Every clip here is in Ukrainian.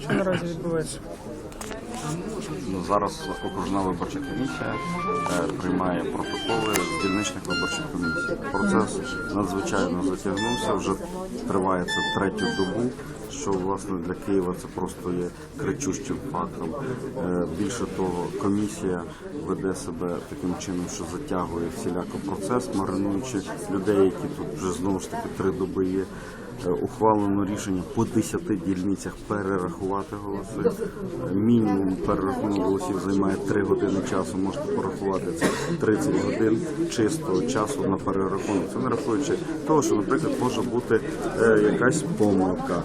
Що наразі відбувається? Ну, зараз окружна виборча комісія е, приймає протоколи з дільничних виборчих комісій. Процес надзвичайно затягнувся, вже триває це третю добу. Що власне для Києва це просто є кричущим фактом. Е, Більше того, комісія веде себе таким чином, що затягує всіляко процес, маринуючи людей, які тут вже знову ж таки три доби є. Е, Ухвалено рішення по 10 дільницях перерахувати голоси. Мінімум перерахунок голосів займає 3 години часу. Можете порахувати це 30 годин чистого часу на перерахунок. Це не рахуючи того, що, наприклад, може бути е, якась помилка.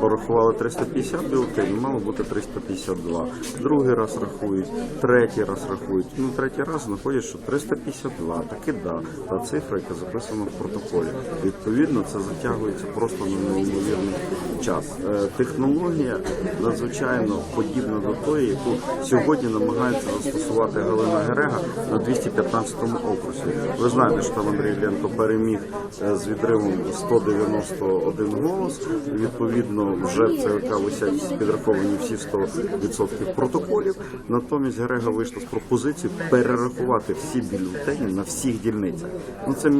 Порахували 350 бюлетенів, мало бути 352. Другий раз рахують, третій раз рахують. Ну, третій раз знаходять, що 352. Таки да, та цифра, яка записана в протоколі. Відповідно, це затягується просто на неймовірний час. Е, Технологія надзвичайно подібна до тої, яку сьогодні намагається застосувати Галина Герега на 215-му окрузі. Ви знаєте, що там Андрій Ленко переміг е, з відривом 191 голос. Відповідно, вже в ЦВК висять підраховані всі 100% протоколів. Натомість Герега вийшла з пропозицією перерахувати всі бюлетені на всіх дільницях. Ну це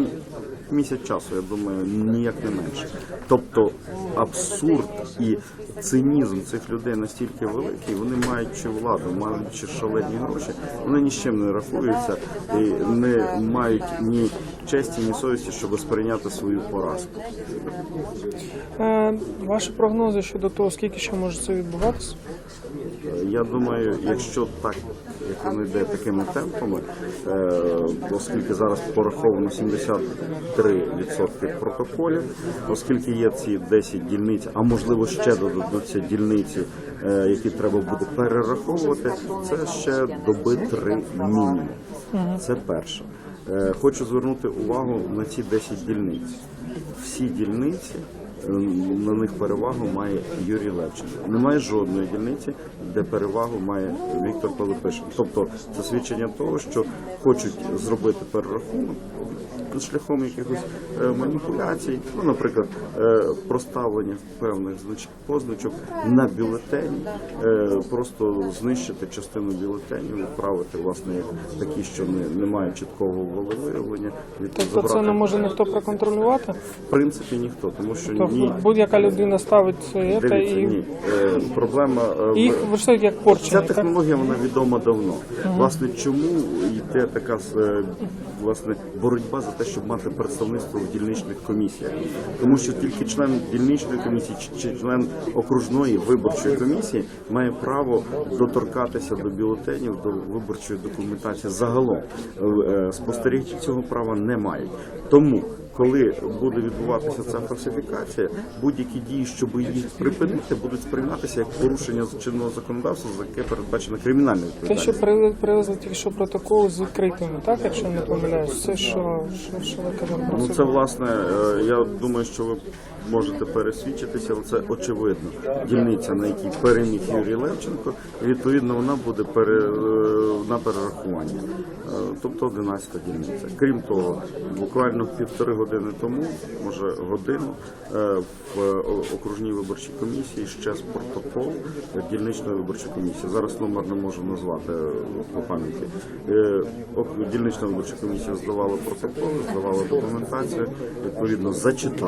місяць часу, я думаю, ніяк не менше. Тобто абсурд і цинізм цих людей настільки великий, вони маючи владу, маючи шалені гроші, вони ні з чим не рахуються і не мають ні честі, ні совісті, щоб сприйняти свою поразку. Е, ваші прогнози щодо того, скільки ще може це відбуватися? Я думаю, якщо так, як воно йде такими темпами, е, оскільки зараз пораховано 73% протоколів, оскільки є ці 10 дільниць, а можливо ще додадуться дільниці, е, які треба буде перераховувати, це ще доби три мінімум. Це перше. Е, Хочу звернути увагу на ці 10 дільниць. Всі дільниці на них перевагу має Юрій Левченко. Немає жодної дільниці, де перевагу має Віктор Пилипишин. Тобто це свідчення того, що хочуть зробити перерахунок шляхом якихось е, маніпуляцій, ну, наприклад, е, проставлення певних значок позначок на бюлетені, е, просто знищити частину бюлетенів, відправити власне такі, що не, не мають чіткого волевиявлення. Тобто це не може ніхто проконтролювати? В принципі ніхто, тому що Тобто ні. будь-яка людина ставить це Дивіться, і, ні. Е, проблема е, їх в- вважають як Ця так? технологія вона відома давно. Власне, чому йде така е, власне боротьба за те, щоб мати представництво в дільничних комісіях? Тому що тільки член дільничної комісії чи- чи член окружної виборчої комісії має право доторкатися до бюлетенів, до виборчої документації загалом. Е, е, Спостерігачі цього права не мають. Тому коли буде відбуватися ця фальсифікація, будь-які дії, щоб її припинити, будуть сприйматися як порушення чинного законодавства, за яке передбачено кримінальне Те, що привезли, привезли тільки що протокол з відкритими, так, якщо не помиляюсь, все що, що, що ви кажете про Ну це? це власне, е, я думаю, що ви можете пересвідчитися, але це очевидно. Дільниця, на якій переміг Юрій Левченко, відповідно вона буде пере, е, на перерахуванні. Е, Тобто 11 дільниця. Крім того, буквально півтори години тому, може годину, е, в окружній виборчій комісії ще з протокол дільничної виборчої комісії. Зараз номер не можу назвати по пам'яті. Дільнична виборча комісія здавала протоколи, здавала документацію, відповідно зачитала.